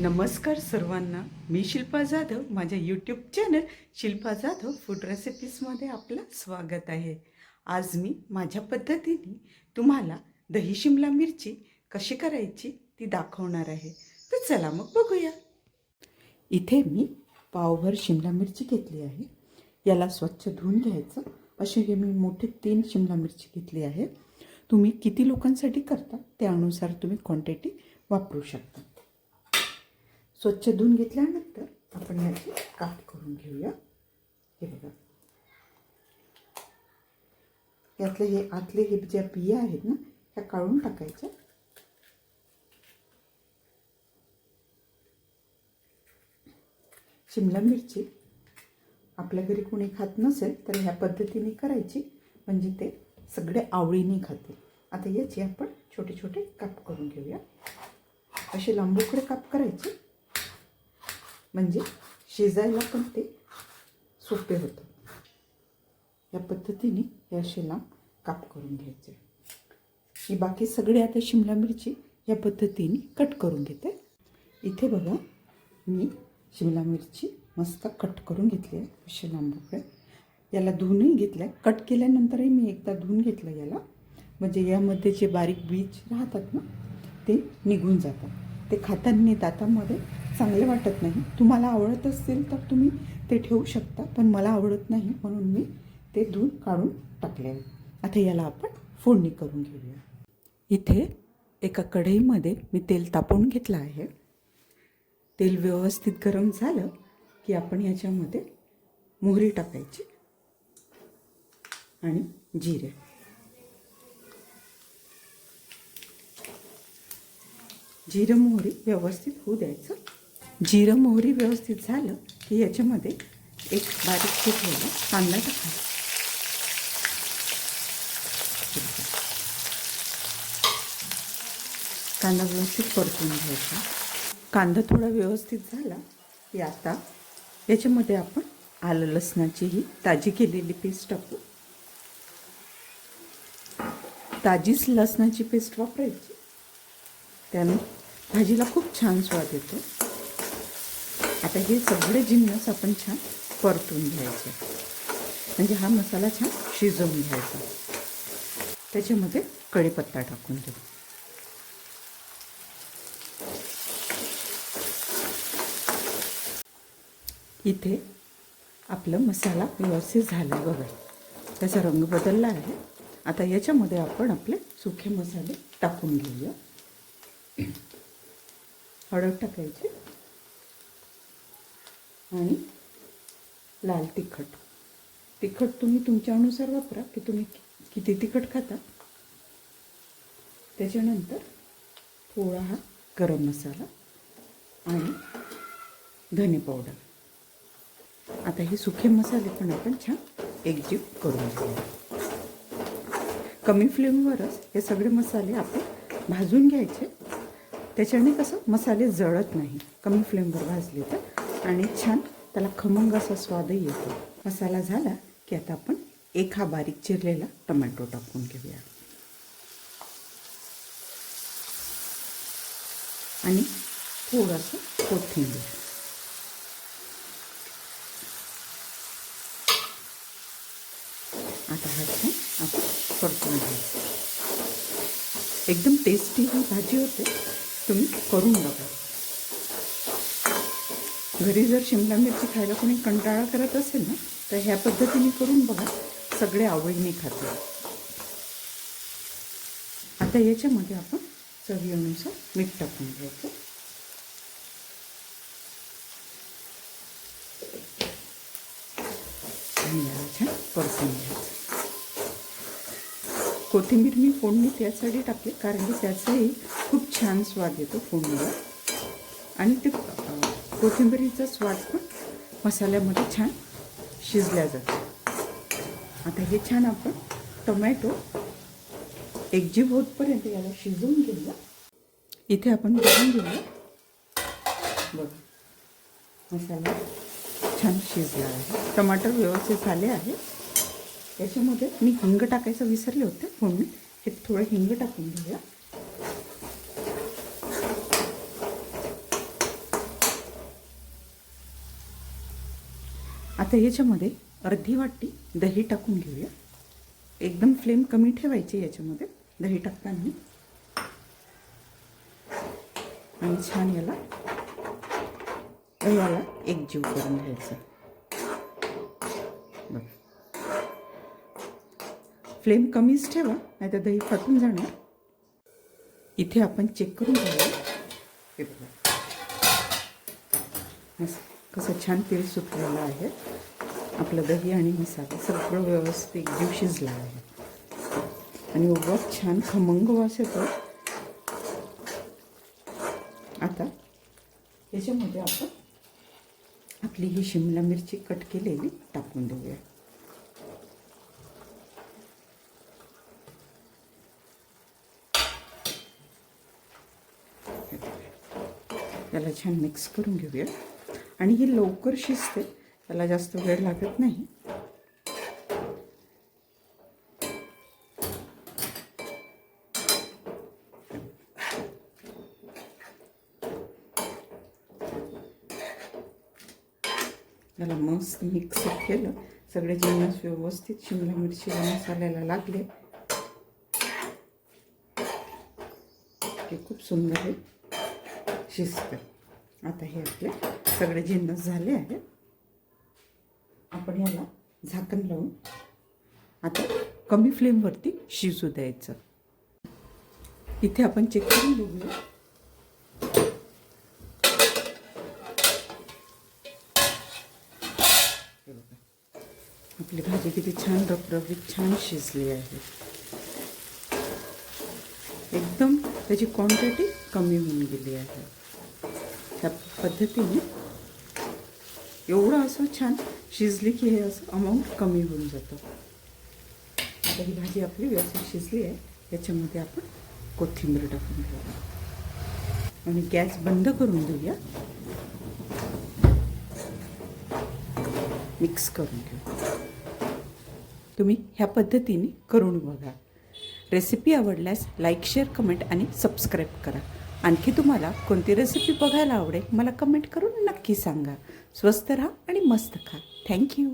नमस्कार सर्वांना. मी शिल्पा जाधव. माझ्या YouTube channel Shilpa Jadhav food रेसिपीजमध्ये आपलं स्वागत आहे. आज मी माझ्या पद्धतीने तुम्हाला दही शिमला मिरची कशी करायची ती दाखवणार आहे. तर चला मग बघूया. इथे मी पावभर शिमला मिरची घेतली आहे. याला स्वच्छ धुवून घ्यायचं. असे हे मी मोठे तीन शिमला मिरची घेतली आहे. तुम्ही किती लोकांसाठी करता त्यानुसार तुम्ही क्वांटिटी वापरू शकता. स्वच्छ धुवून घेतल्यानंतर आपण याची काप करून घेऊया. हे बघा. यातले हे आतले हे ज्या बिया आहेत ना ह्या काढून टाकायच्या. शिमला मिरची आपल्या घरी कोणी खात नसेल तर ह्या पद्धतीने करायची. म्हणजे ते सगळे आवडीने खातील आता याचे आपण छोटे छोटे काप करून घेऊया. असे लांबूकडे काप करायचे. म्हणजे शिजायला पण ते सोपे होतं. या पद्धतीने हे शेला लांब काप करून घ्यायचे. ही बाकी सगळी आता शिमला मिरची या पद्धतीने कट करून घेते. इथे बघा मी शिमला मिरची मस्त कट करून घेतली आहे. असे लांबोकडे. याला धुवूनही घेतलं आहे कट केल्यानंतरही मी एकदा धुवून घेतलं याला. म्हणजे यामध्ये जे बारीक बीज राहतात ना ते निघून जातात. ते खाताना दातामध्ये चांगले वाटत नाही. तुम्हाला आवडत असतील तर तुम्ही ते ठेवू शकता पण मला आवडत नाही म्हणून मी ते धुवून काढून टाकले आता याला आपण फोडणी करून घेऊया. इथे एका कढईमध्ये मी तेल तापवून घेतलं आहे. तेल व्यवस्थित गरम झालं की आपण याच्यामध्ये मोहरी टाकायची आणि जिरे. जिरं मोहरी व्यवस्थित होऊ द्यायचं. जिरं मोहरी व्यवस्थित झालं की याच्यामध्ये एक बारीक चिरलेला कांदा टाकायचा. कांदा व्यवस्थित परतून घ्यायचा. कांदा थोडा व्यवस्थित झाला की आता याच्यामध्ये आपण आलं लसणाची ही ताजी केलेली पेस्ट टाकू. ताजीच लसणाची पेस्ट वापरायची. त्याने भाजीला खूप छान स्वाद येतो. आता हे सगळे जिन्नस आपण छान परतून घ्यायचे. म्हणजे हा मसाला छान शिजवून घ्यायचा. त्याच्यामध्ये कढीपत्ता टाकून देऊ. इथे आपलं मसाला व्यवस्थित झाला बघा. त्याचा रंग बदलला आहे. आता याच्यामध्ये आपण आपले सुखे मसाले टाकून घेऊया. हळद टाकायची. आणि लाल तिखट. तिखट तुम्ही तुमच्या अनुसार वापरा की तुम्ही किती तिखट खाता. त्याच्यानंतर थोडा हा गरम मसाला आणि धने पावडर. आता हे सुखे मसाले पण आपण छान एकजीव करून घेऊया. कमी फ्लेमवरच हे सगळे मसाले आपण भाजून घ्यायचे. त्याच्याने कसं मसाले जळत नाही. कमी फ्लेमवर भाजले तर आणि छान त्याला खमंग असा स्वादही येतो. मसाला झाला की आता आपण एक हा बारीक चिरलेला टमॅटो टाकून घेऊया. आणि थोडंसं कोथिंबीर. आता हा छान आपण परतून घ्यायचं एकदम टेस्टी ही भाजी होते तुम्ही करून बघा. घरी जर शिमला मिरची खायला कोणी कंटाळा करत असेल ना तर ह्या पद्धतीने करून बघा सगळे आवडीने खाते आता याच्यामध्ये आपण चवीनुसार मीठ टाकून घ्यायचं. आणि याला छान परतून घ्यायचं. कोथिंबीर मी फोडणी त्यासाठी टाकली कारण की त्याचाही खूप छान स्वाद येतो फोडणीला. आणि ते कोथिंबीरीचा स्वाद पण मसाल्यामध्ये छान शिजल्या जातो. आता हे छान आपण टोमॅटो एकजीव होतपर्यंत याला शिजवून घेऊया. इथे आपण बघून घेऊया. बघ मसाला छान शिजला आहे. टमाटर व्यवस्थित झाले आहे. याच्यामध्ये मी हिंग टाकायचं विसरले होते. म्हणून हे थोडं हिंग टाकून घेऊया. आता याच्यामध्ये अर्धी वाटी दही टाकून घेऊया. एकदम फ्लेम कमी ठेवायची याच्यामध्ये. दही टाकताना. आणि छान याला दह्याला एकजीव करून घ्यायचं. बघ. फ्लेम कमीच ठेवा नाही तर दही फाटून जाणार. इथे आपण चेक करून घेऊया मस्त. कसं छान तेल सुटलेलं आहे. आपलं दही आणि मिसाला सगळं व्यवस्थित जीव शिजला आहे. आणि उगाच छान खमंग वास येतो. आता याच्यामध्ये आपण आपली ही शिमला मिरची कट केलेली टाकून देऊया. त्याला छान मिक्स करून घेऊया. आणि ही लवकर शिजते. त्याला जास्त वेळ लागत नाही. त्याला मस्त मिक्स केलं. सगळे जिन्नस व्यवस्थित शिमला मिरची मसाल्याला लागले. की खूप सुंदर आहे शिजतं. आता हे आपले सगळे जिन्नस झाले आहे आपण याला झाकण लावून आता कमी फ्लेमवरती शिजू द्यायचं. इथे आपण चेक करून बघूया. आपली भाजी किती छान रपरपीत छान शिजली आहे. एकदम त्याची क्वांटिटी कमी होऊन गेली आहे. त्या पद्धतीने एवढं असं छान शिजली की हे असं अमाऊंट कमी होऊन जातं. आता ही भाजी आपली व्यवस्थित शिजली आहे. याच्यामध्ये आपण कोथिंबीर टाकून घेऊया. आणि गॅस बंद करून देऊया मिक्स करून घेऊ तुम्ही ह्या पद्धतीने करून बघा. रेसिपी आवडल्यास लाईक शेअर कमेंट आणि सबस्क्राईब करा. आणखी तुम्हाला कोणती रेसिपी बघायला आवडेल मला कमेंट करून नक्की सांगा. स्वस्त राहा आणि मस्त खा. थँक्यू